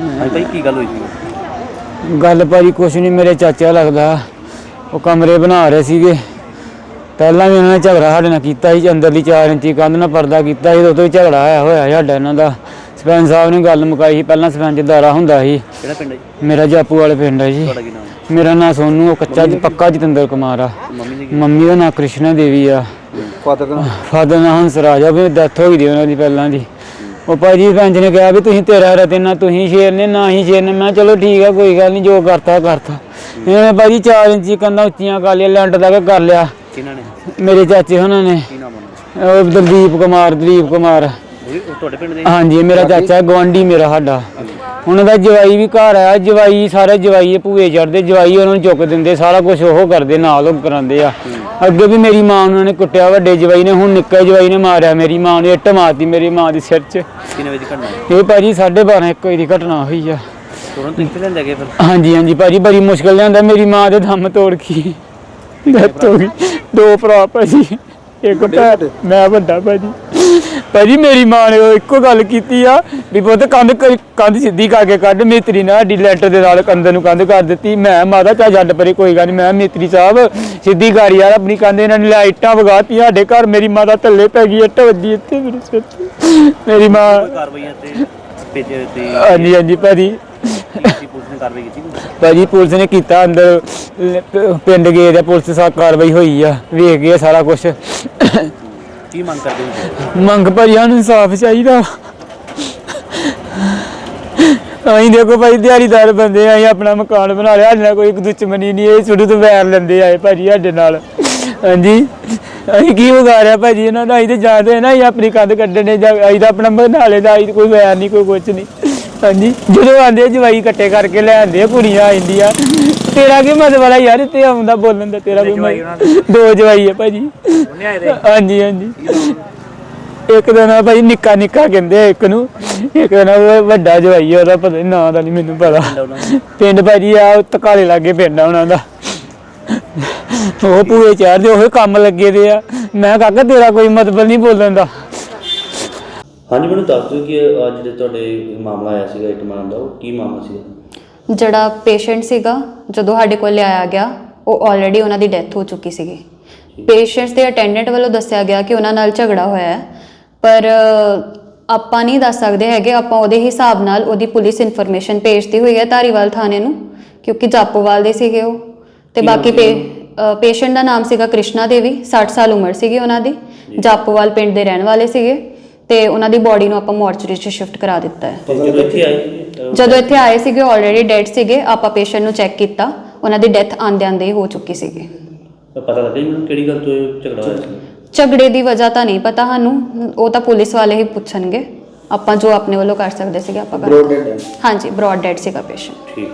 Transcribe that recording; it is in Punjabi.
ਹਾਂਜੀ ਭਾਈ ਕੀ ਗੱਲ ਹੋਈ ਸੀ? ਗੱਲ ਭਾਜੀ ਕੁਛ ਨਹੀਂ ਮੇਰੇ ਚਾਚਾ ਲੱਗਦਾ। ਉਹ ਕਮਰੇ ਬਣਾ ਰਹੇ ਸੀਗੇ। ਪਹਿਲਾਂ ਵੀ ਉਹਨਾਂ ਨੇ ਝਗੜਾ ਸਾਡੇ ਨਾਲ ਕੀਤਾ ਸੀ ਅੰਦਰਲੀ 4 ਇੰਚੀ ਕੰਧ ਨਾਲ ਪਰਦਾ ਕੀਤਾ ਸੀ ਉਦੋਂ ਵੀ ਝਗੜਾ ਆਇਆ ਹੋਇਆ ਸਾਡਾ ਇਹਨਾਂ ਦਾ। ਸਰਪੰਚ ਸਾਹਿਬ ਨੇ ਗੱਲ ਮੁਕਾਈ ਸੀ ਪਹਿਲਾਂ ਸਰਪੰਚ ਦਾਰਾ ਹੁੰਦਾ ਸੀ। ਕਿਹੜਾ ਪਿੰਡ ਹੈ ਜੀ? ਮੇਰਾ ਜਾਪੂ ਵਾਲੇ ਪਿੰਡ ਹੈ ਜੀ। ਤੁਹਾਡਾ ਕੀ ਨਾਮ ਹੈ? ਮੇਰਾ ਨਾਂ ਸੋਨੂ ਉਹ ਕੱਚਾ ਪੱਕਾ ਜਤਿੰਦਰ ਕੁਮਾਰ ਆ। ਮੰਮੀ ਨੇ ਕੀ ਮੰਮੀ ਦਾ ਨਾਂ ਕ੍ਰਿਸ਼ਨਾ ਦੇਵੀ ਆ। ਫਾਦਰ ਦਾ ਫਾਦਰ ਨਾਂ ਹੰਸਰਾਜ ਆ ਵੀ ਡੈਥ ਹੋ ਗਈ ਦੀ ਉਹਨਾਂ ਦੀ ਪਹਿਲਾਂ ਦੀ। ਉਹ ਭਾਜੀ ਪੰਜ ਨੇ ਕਿਹਾ ਵੀ ਤੁਸੀਂ ਤੇਰਾ ਰਤੇ ਨਾ ਤੁਸੀਂ ਸ਼ੇਰ ਨੇ ਨਾ ਹੀ ਸ਼ੇਰ ਨੇ ਮੈਂ ਕਿਹਾ ਚਲੋ ਠੀਕ ਆ ਕੋਈ ਗੱਲ ਨਹੀਂ ਜੋ ਕਰਤਾ ਕਰਤਾ। ਇਹਨੇ ਭਾਜੀ 4 ਇੰਚੀ ਕੰਧਾਂ ਉੱਚੀਆਂ ਕਰ ਲਿਆ ਲੈਂਟ ਤੱਕ ਕਰ ਲਿਆ। ਕਿਹਨਾਂ ਨੇ? ਮੇਰੇ ਚਾਚੇ ਉਹਨਾਂ ਨੇ। ਕੀ ਨਾਮ ਉਹਨਾਂ ਉਹ ਦਲਦੀਪ ਕੁਮਾਰ ਦਲੀਪ ਕੁਮਾਰ। ਦਾ ਉਹ ਵੀ- ਉਹ ਤੁਹਾਡੇ ਪਿੰਡ ਦੇ ਹਾਂਜੀ ਮੇਰਾ ਚਾਚਾ? ਗਵਾਂਢੀ ਮੇਰਾ ਸਾਡਾ। ਉਹਨਾਂ ਦਾ ਜਵਾਈ ਵੀ ਘਰ ਆਇਆ ਜਵਾਈ ਸਾਰੇ ਜਵਾਈ ਭੂਏ ਚੜਦੇ ਜਵਾਈ ਉਹਨਾਂ ਨੂੰ ਚੁੱਕ ਦਿੰਦੇ ਸਾਰਾ ਕੁਝ ਉਹ ਕਰਦੇ ਨਾਲ ਉਹ ਕਰਾਉਂਦੇ ਆ। ਅੱਗੇ ਵੀ ਮੇਰੀ ਮਾਂ ਨੂੰ ਉਹਨੇ ਕੁੱਟਿਆ ਵੱਡੇ ਜਵਾਈ ਨੇ ਹੁਣ ਨਿੱਕੇ ਜਵਾਈ ਨੇ ਮਾਰਿਆ ਮੇਰੀ ਮਾਂ ਨੂੰ ਇੱਟ ਮਾਰਤੀ ਮੇਰੀ ਮਾਂ ਦੀ ਸਿਰ 'ਚ। ਕਿੰਨੇ ਵਜੇ ਘਟਨਾ ਇਹ ਭਾਜੀ 12:30 ਇੱਕ ਵਜੇ ਦੀ ਘਟਨਾ ਹੋਈ ਆ। ਤੁਰੰਤ ਗਏ ਫਿਰ? ਹਾਂਜੀ ਹਾਂਜੀ ਭਾਜੀ ਬੜੀ ਮੁਸ਼ਕਲ ਲਿਆਂਦਾ ਮੇਰੀ ਮਾਂ ਦੇ ਦਮ ਤੋੜ ਗਈ ਡੈਥ ਹੋ ਗਈ ਦੋ ਭਰਾ ਭਾਜੀ। ਇੱਕ ਮੈਂ ਵੱਡਾ ਭਾਜੀ। ਭਾਜੀ ਮੇਰੀ ਮਾਂ ਨੇ ਉਹ ਇੱਕੋ ਗੱਲ ਕੀਤੀ ਆ ਵੀ ਪੁੱਤ ਕੰਧ ਕੰਧ ਸਿੱਧੀ ਕਰਕੇ ਕੱਢ ਮੇਤਰੀ ਨਾਲ ਡੀ ਲੈਂਟਰ ਦੇ ਨਾਲ ਕੰਧ ਨੂੰ ਕੰਧ ਕਰ ਦਿੱਤੀ। ਮੈਂ ਮਾਤਾ ਚਾ ਛੱਡ ਪਰੇ ਕੋਈ ਗੱਲ ਨਹੀਂ ਮੈਂ ਮੇਤਰੀ ਸਾਹਿਬ ਸਿੱਧੀ ਕਰ ਯਾਰ ਆਪਣੀ ਕੰਧ ਇਹਨਾਂ ਨੇ ਲੈ ਇੱਟਾਂ ਵਗਾਤੀ ਸਾਡੇ ਘਰ ਮੇਰੀ ਮਾਂ ਦਾ ਥੱਲੇ ਪੈ ਗਈ ਇੱਟ ਵੱਜੀ ਇੱਥੇ ਮੇਰੇ ਸਿਰ 'ਚ ਮੇਰੀ ਮਾਂ ਕਾਰਵਾਈਆਂ ਤੇ ਭੇਜੇ ਤੇ ਹਾਂਜੀ ਹਾਂਜੀ ਭਾਜੀ। ਕੀ ਪੁਲਿਸ ਨੇ ਕਾਰਵਾਈ ਕੀਤੀ ਭਾਜੀ ਪੁਲਿਸ ਨੇ ਕੀਤਾ ਅੰਦਰ ਲ- ਪ- ਪਿੰਡ ਗਏ ਤੇ ਪੁਲਿਸ ਸਾ ਕਾਰਵਾਈ ਹੋਈ ਆ ਵੇਖ ਗਏ ਸਾਰਾ ਕੁਝ ਕੀ ਮੰਗ ਕਰਦੇ ਹੋ ਮੰਗ ਭਾਜੀ ਸਾਨੂੰ ਇਨਸਾਫ ਚਾਹੀਦਾ ਅਸੀਂ ਦੇਖੋ ਭਾਈ ਦਿਹਾੜੀਦਾਰ ਬੰਦੇ ਆ, ਅਸੀਂ ਆਪਣਾ ਮਕਾਨ ਬਣਾ ਲਿਆ, ਸਾਡੇ ਨਾਲ ਕੋਈ ਦੁਸ਼ਮਣੀ ਨਹੀਂ, ਇਹ ਸ਼ੁਰੂ ਤੋਂ ਵੈਰ ਲੈਂਦੇ ਆਏ ਭਾਜੀ ਸਾਡੇ ਨਾਲ। ਹਾਂਜੀ। ਅਸੀਂ ਕੀ ਵਿਗਾੜਿਆ ਭਾਜੀ ਇਹਨਾਂ ਦਾ? ਅਸੀਂ ਤੇ ਜਾਣਦੇ ਨਾ, ਅਸੀਂ ਆਪਣੀ ਕੰਧ ਕੱਢਣੇ ਜਾਂ ਅਸੀਂ ਤਾਂ ਆਪਣਾ ਬਣਾ ਲਿਆ ਅਸੀਂ ਤਾਂ ਕੋਈ ਵੈਰ ਨਹੀਂ, ਕੋਈ ਕੁਛ ਨਹੀਂ। ਹਾਂਜੀ। ਜਦੋਂ ਆਂਦੇ ਜਵਾਈ ਇਕੱਠੇ ਕਰਕੇ ਲੈ ਆਂਦੇ ਕੁੜੀਆਂ ਆ ਤੇਰਾ ਕੀ ਮਤਲਬ ਵਾਲਾ ਯਾਰ ਇੱਥੇ ਆਉਂਦਾ ਬੋਲਣ ਦਾ ਤੇਰਾ ਕੋਈ ਮਤਲਬ? ਦੋ। ਜਵਾਈ ਹੈ ਭਾਜੀ। ਹਾਂਜੀ ਹਾਂਜੀ। ਇੱਕ ਦਾ ਨਾਂ ਭਾਈ ਨਿੱਕਾ ਨਿੱਕਾ ਕਹਿੰਦੇ ਆ ਇੱਕ ਨੂੰ। ਇੱਕ ਦਾ ਨਾਂ ਉਹ ਵੱਡਾ ਜਵਾਈ ਆ ਉਹਦਾ ਪਤਾ ਨਹੀਂ ਨਾਂ ਦਾ ਨਹੀਂ ਮੈਨੂੰ ਪਤਾ। ਪਿੰਡ ਭਾਜੀ ਆ ਉਹ ਤਕਾਲੇ ਲਾਗੇ ਪਿੰਡ ਆ ਉਹਨਾਂ ਦਾ। ਉਹ ਪੂਰੇ ਚੜਦੇ ਉਹ ਕੰਮ ਲੱਗੇ ਦੇ ਆ। ਮੈਂ ਕਾਕਾ ਤੇਰਾ ਕੋਈ ਮਤਲਬ ਨਹੀਂ ਬੋਲਣ ਦਾ। ਹਾਂਜੀ ਮੈਨੂੰ ਦੱਸ ਦਿਓ ਕਿ ਅੱਜ ਜਿਹੜੇ ਤੁਹਾਡੇ ਮਾਮਲਾ ਆਇਆ ਸੀਗਾ ਇੱਕ ਮਾਨ ਦਾ ਉਹ ਕੀ ਮਾਮਲਾ ਸੀਗਾ? ਜਿਹੜਾ ਪੇਸ਼ੈਂਟ ਸੀਗਾ ਜਦੋਂ ਸਾਡੇ ਕੋਲ ਲਿਆਇਆ ਗਿਆ ਉਹ ਆਲਰੇਡੀ ਉਹਨਾਂ ਦੀ ਡੈਥ ਹੋ ਚੁੱਕੀ ਸੀਗੀ। ਪੇਸ਼ੈਂਟਸ ਦੇ ਅਟੈਂਡੈਂਟ ਵੱਲੋਂ ਦੱਸਿਆ ਗਿਆ ਕਿ ਉਹਨਾਂ ਨਾਲ ਝਗੜਾ ਹੋਇਆ ਹੈ ਪਰ ਆਪਾਂ ਨਹੀਂ ਦੱਸ ਸਕਦੇ ਹੈਗੇ ਆਪਾਂ ਉਹਦੇ ਹਿਸਾਬ ਨਾਲ ਉਹਦੀ ਪੁਲਿਸ ਇਨਫੋਰਮੇਸ਼ਨ ਭੇਜਤੀ ਹੋਈ ਹੈ ਧਾਰੀਵਾਲ ਥਾਣੇ ਨੂੰ ਕਿਉਂਕਿ ਜਾਪੋਵਾਲ ਦੇ ਸੀਗੇ ਉਹ। ਤੇ ਬਾਕੀ ਪੇਸ਼ੈਂਟ ਦਾ? ਨਾਮ ਸੀਗਾ ਕ੍ਰਿਸ਼ਨਾ ਦੇਵੀ 60 ਸਾਲ ਉਮਰ ਸੀਗੀ ਉਹਨਾਂ ਦੀ। ਜਾਪੋਵਾਲ ਪਿੰਡ ਦੇ ਰਹਿਣ ਵਾਲੇ ਸੀਗੇ ਤੇ ਉਹਨਾਂ ਦੀ ਬਾਡੀ ਨੂੰ ਆਪਾਂ ਮੋਰਚਰੀ 'ਚ ਸ਼ਿਫਟ ਕਰਾ ਦਿੱਤਾ ਹੈ। ਤੇ ਜਦੋਂ ਇੱਥੇ ਆਏ ਅਹ, ਜਦੋਂ ਇੱਥੇ ਆਏ ਸੀਗੇ ਆਲਰੇਡੀ ਡੈਡ ਸੀਗੇ ਆਪਾਂ ਪੇਸ਼ੈਂਟ ਨੂੰ ਚੈੱਕ ਕੀਤਾ ਉਹਨਾਂ ਦੀ ਡੈਥ ਆਂਦੇ ਆਂਦੇ ਹੀ ਹੋ ਚੁੱਕੀ ਸੀਗੀ। ਪਤਾ ਲੱਗਾ ਜੀ ਮੈਨੂੰ ਕਿਹੜੀ ਗੱਲ ਤੋਂ ਇਹ ਝਗੜਾ ਹੋਇਆ ਸੀ? ਝਗੜੇ ਦੀ ਵਜ੍ਹਾ ਤਾਂ ਨਹੀਂ ਪਤਾ ਸਾਨੂੰ ਉਹ ਤਾਂ ਪੁਲਿਸ ਵਾਲੇ ਹੀ ਪੁੱਛਣਗੇ। ਆਪਾਂ ਜੋ ਆਪਣੇ ਵੱਲੋਂ ਕਰ ਸਕਦੇ ਸੀਗੇ ਆਪਾਂ ਕਰ ਹਾਂਜੀ ਬ੍ਰੌਡ ਡੈਡ ਸੀਗਾ ਪੇਸ਼ੈਂਟ ਠੀਕ।